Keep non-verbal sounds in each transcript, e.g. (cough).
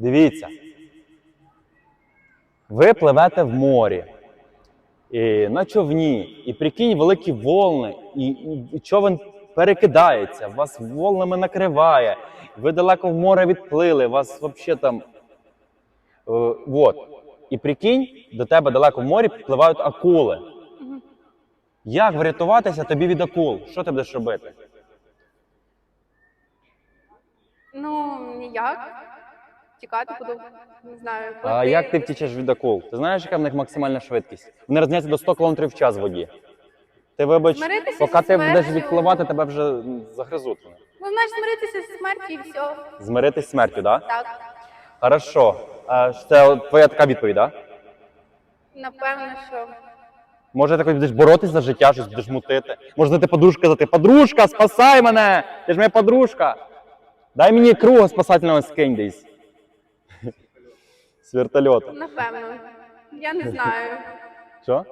Дивіться. Ви пливете в морі і на човні, і прикинь великі волни, і, і, човен перекидається, вас волнами накриває. Ви далеко в море відплили, вас взагалі там. Е, вот. І прикинь, до тебе далеко в морі підпливають акули. Як врятуватися тобі від акул? Що ти будеш робити? Ну, ніяк. Тікати буду. Не знаю. А плити. як ти втічеш від акул? Ти знаєш, яка в них максимальна швидкість? Вони розняться до 100 км в час в воді. Ти вибач, Змиритися поки зі ти будеш смертю. відпливати, тебе вже загризуть. вони. Ну, значить, змиритися з смертю і все. Змиритись з смертю, так? Да? Так. Хорошо. А ж це твоя така відповідь, так? Да? Напевно, що. Може, ти будеш боротись за життя, щось будеш мутити. Може, ти подружка казати, подружка, спасай мене! Ти ж моя подружка. Дай мені круга спасательного скинь десь. З вертольота. Напевно. Я не знаю. Що?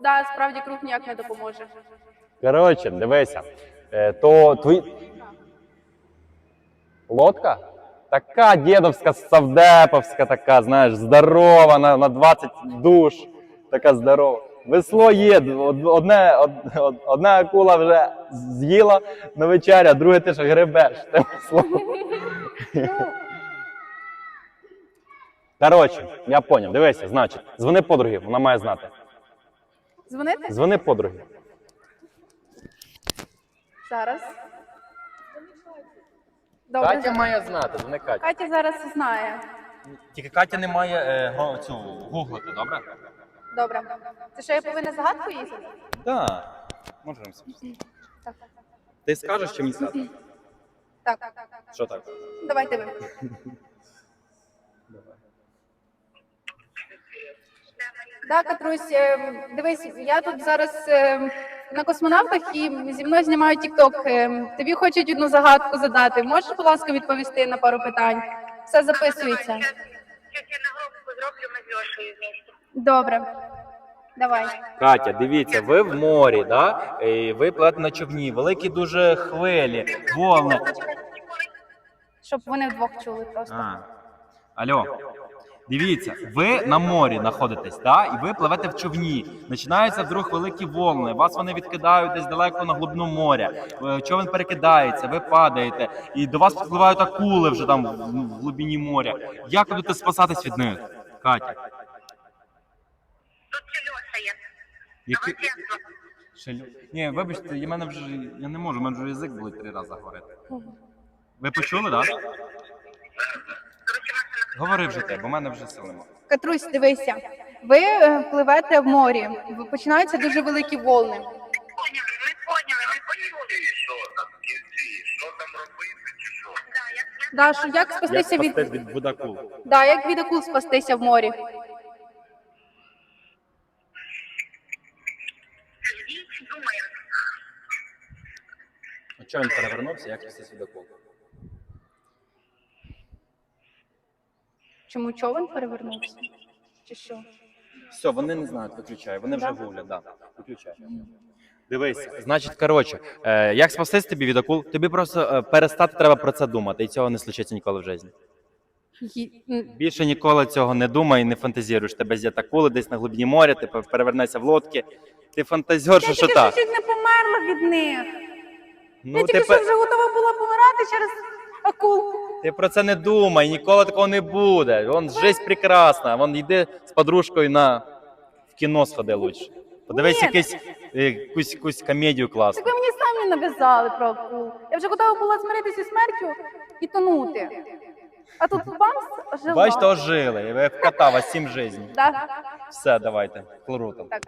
Да, справді круг ніяк не допоможе. Коротше, дивися. Е, то твої. Лодка? Така дідовська, савдеповська, така, знаєш, здорова, на, на 20 душ. Така здорова. Весло є, од- одне, од, од- одна акула вже з'їла на вечеря, друге ти ж гребеш. Те весло. (laughs) Коротше, я поняв, дивися, значить, дзвони подруги, вона має знати. Дзвонити? Дзвони подруги. Зараз. Добре. Катя має знати, дзвони Катя. Катя зараз знає. Тільки Катя не має е, цю гуглити, добре? Добре. Це що я повинна загадку їздити? Так. Можемо. Так. Ти скажеш чи мені сказати? Так. Що так? Давайте ви. Так, Катрусь, ем, дивись, я тут зараз ем, на космонавтах і зі мною знімають TikTok. Ем, Тобі хочуть одну загадку задати. Можеш, будь ласка, відповісти на пару питань? Все записується. Сейчас я на группу зроблю, ми з вместе. Добре. Давай. Катя, дивіться, ви в морі, да? І ви пливете на човні, великі дуже хвилі, волни. Щоб вони вдвох чули просто. А. Алло. Дивіться, ви на морі знаходитесь, да? і ви пливете в човні. Починаються вдруг великі волни. Вас вони відкидають десь далеко на глибину моря. Е, Човен перекидається, ви падаєте, і до вас підпливають акули вже там в, глибині моря. Як ви будете спасатись від них, Катя? Тут є. Які... Молодець. Ні, вибачте, я мене вже я не можу, у мене вже язик болить три рази говорити. Ви почули, так? Да? Говори вже ти, бо в мене вже сил немає. Катрусь, дивися. Ви е, пливете в морі. Ви- Починаються дуже великі волни. поняли, ми поняли, ми почули. що там в кінці? Що там робити чи що? Да, як, спастися від від будакул? да, як від акул спастися в морі? ждіть, думаємо. А чого він перевернувся, як спастись від акул? Чому човен перевернувся? Чи що? Все, вони не знають, виключай. Вони вже Да? гуглять, да. Виключай. Дивись, значить, коротше, е, як спастись тобі від акул? Тобі просто е, перестати треба про це думати, і цього не случиться ніколи в житті. Ї- м, Більше ніколи цього не думай і не фантазіруєш. Тебе з'їде акули десь на глибині моря, ти перевернешся в лодки. Ти фантазер, що, Я що тільки що так. чуть не померла від них. Ну, я тільки пе- що вже готова була помирати через акул. Ти про це не думай, ніколи такого не буде. Вон жизнь прекрасна. Вон йди з подружкою на в кіно сходи лучше. Подивись Ні. якийсь, е, якусь, якусь комедію класну. Так ви мені самі нав'язали про акул. Я вже готова була змиритися зі смертю і тонути. А тут бамс жила. Бачите, ожили. Як кота, вас сім життів. Да? Все, давайте. Круто. Так.